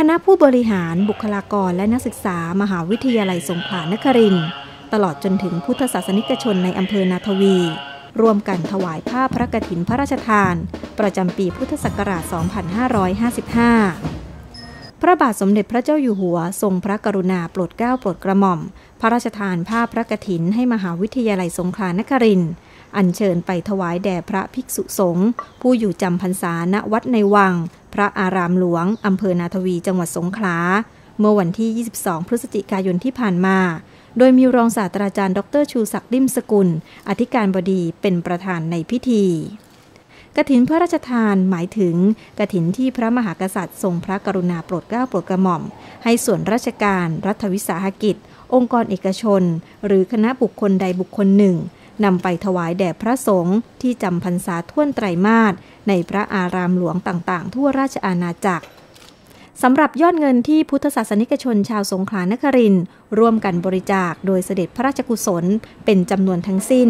คณะผู้บริหารบุคลากรและนักศึกษามหาวิทยาลัยสงขลานครินตลอดจนถึงพุทธศาสนิกชนในอำเภอนาทวี ร่วมกันถวายผ้าพระกฐินพระราชทาน ประจำปีพุทธศักราช 2555 พระบาทสมเด็จพระเจ้าอยู่หัวทรงพระกรุณาโปรดเกล้าโปรดกระหม่อม พระราชทานผ้าพระกฐินให้มหาวิทยาลัยสงขลานครินอัญเชิญไปถวายแด่พระภิกษุสงฆ์ผู้อยู่จำพรรษาณวัดในวัง พระอารามหลวง อำเภอนาทวี จังหวัดสงขลา เมื่อวันที่ 22 พฤศจิกายนที่ผ่านมา โดยมีรองศาสตราจารย์ ดรชูศักดิ์ริมสกุล อธิการบดีเป็นประธานในพิธีกฐินพระราชทานหมายถึงกฐินที่พระมหากษัตริย์ทรงพระกรุณาโปรดเกล้าโปรดกระหม่อม ให้ส่วนราชการ รัฐวิสาหกิจ องค์กรเอกชน หรือคณะบุคคลใดบุคคลหนึ่ง นำไปถวายแด่พระสงฆ์ที่จำพรรษาท่วนไตรมาสในพระอารามหลวงต่างๆ ทั่วราชอาณาจักรสำหรับยอดเงินที่พุทธศาสนิกชนชาวสงขลานครินร่วมกันบริจาคโดยเสด็จพระราชกุศลเป็นจำนวนทั้งสิ้น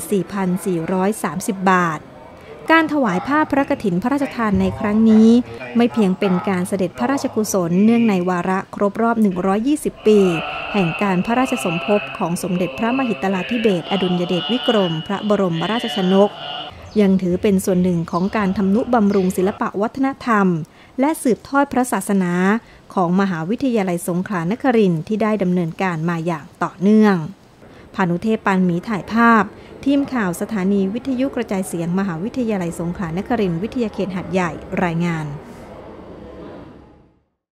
554,430 บาท การถวายผ้าพระกฐินพระราชทานในครั้งนี้ ไม่เพียงเป็นการเสด็จพระราชกุศลเนื่องในวาระครบรอบ 120 ปี แห่งการพระราชสมภพของสมเด็จพระมหิตลาธิเบศอดุลยเดชวิกรม พระบรมราชชนก ยังถือเป็นส่วนหนึ่งของการทำนุบำรุงศิลปะวัฒนธรรม และสืบทอดพระศาสนาของมหาวิทยาลัยสงขลานครินทร์ที่ได้ดำเนินการมาอย่างต่อเนื่องพานุเทพปานหมีถ่ายภาพ ทีมข่าวสถานีวิทยุกระจายเสียงมหาวิทยาลัยสงขลานครินทร์วิทยาเขตหัดใหญ่รายงาน